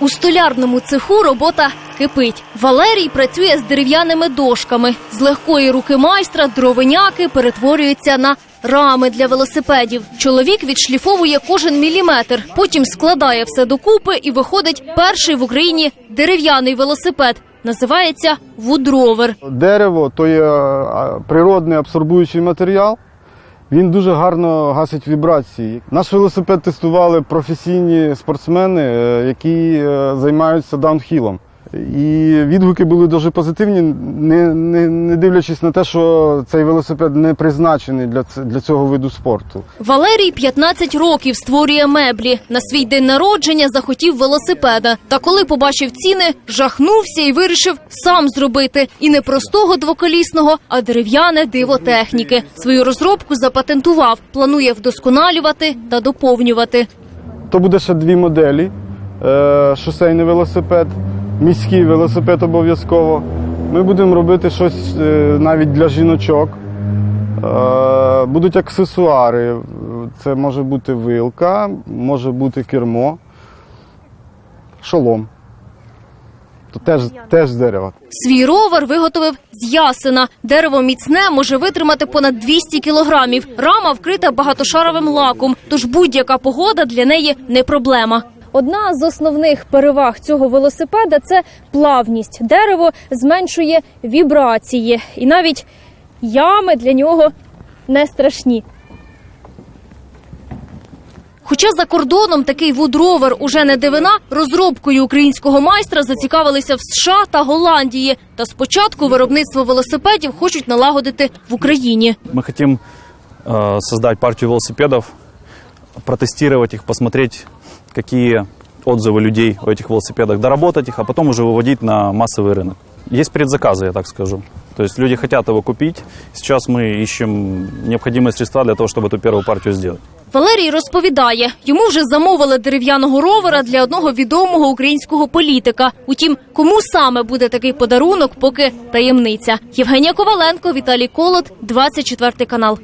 У столярному цеху робота кипить. Валерій працює з дерев'яними дошками. З легкої руки майстра дровиняки перетворюються на рами для велосипедів. Чоловік відшліфовує кожен міліметр, потім складає все докупи і виходить перший в Україні дерев'яний велосипед. Називається вудровер. Дерево то є природний абсорбуючий матеріал. Він дуже гарно гасить вібрації. Наш велосипед тестували професійні спортсмени, е, які е, займаються даунхілом. І відгуки були дуже позитивні, не, не, не дивлячись на те, що цей велосипед не призначений для, для цього виду спорту. Валерій 15 років створює меблі. На свій день народження захотів велосипеда. Та коли побачив ціни, жахнувся і вирішив сам зробити. І не простого двоколісного, а дерев'яне диво техніки. Свою розробку запатентував. Планує вдосконалювати та доповнювати. То буде ще дві моделі: Е, шосейний велосипед, міський велосипед обов'язково. Ми будемо робити щось е, навіть для жіночок. Е, Будуть аксесуари. Це може бути вилка, може бути кермо, шолом. То теж, теж з дерева. Свій ровер виготовив з ясена. Дерево міцне може витримати понад 200 кілограмів. Рама вкрита багатошаровим лаком, тож будь-яка погода для неї не проблема. Одна з основних переваг цього велосипеда це плавність. Дерево зменшує вібрації, і навіть ями для нього не страшні. Хоча за кордоном такий вудровер уже не дивина, розробкою українського майстра зацікавилися в США та Голландії. Та спочатку виробництво велосипедів хочуть налагодити в Україні. Мы хотим э, создать партию велосипедов, протестировать их, посмотреть, какие отзывы людей о этих велосипедах, доработать их, а потом уже выводить на массовый рынок. Есть предзаказы, я так скажу. То есть люди хотят его купить. Сейчас мы ищем необходимые средства для того, чтобы эту первую партию сделать. Валерій розповідає, йому вже замовили дерев'яного ровера для одного відомого українського політика. Утім, кому саме буде такий подарунок, поки таємниця. Євгенія Коваленко, Віталій Колот, 24 канал.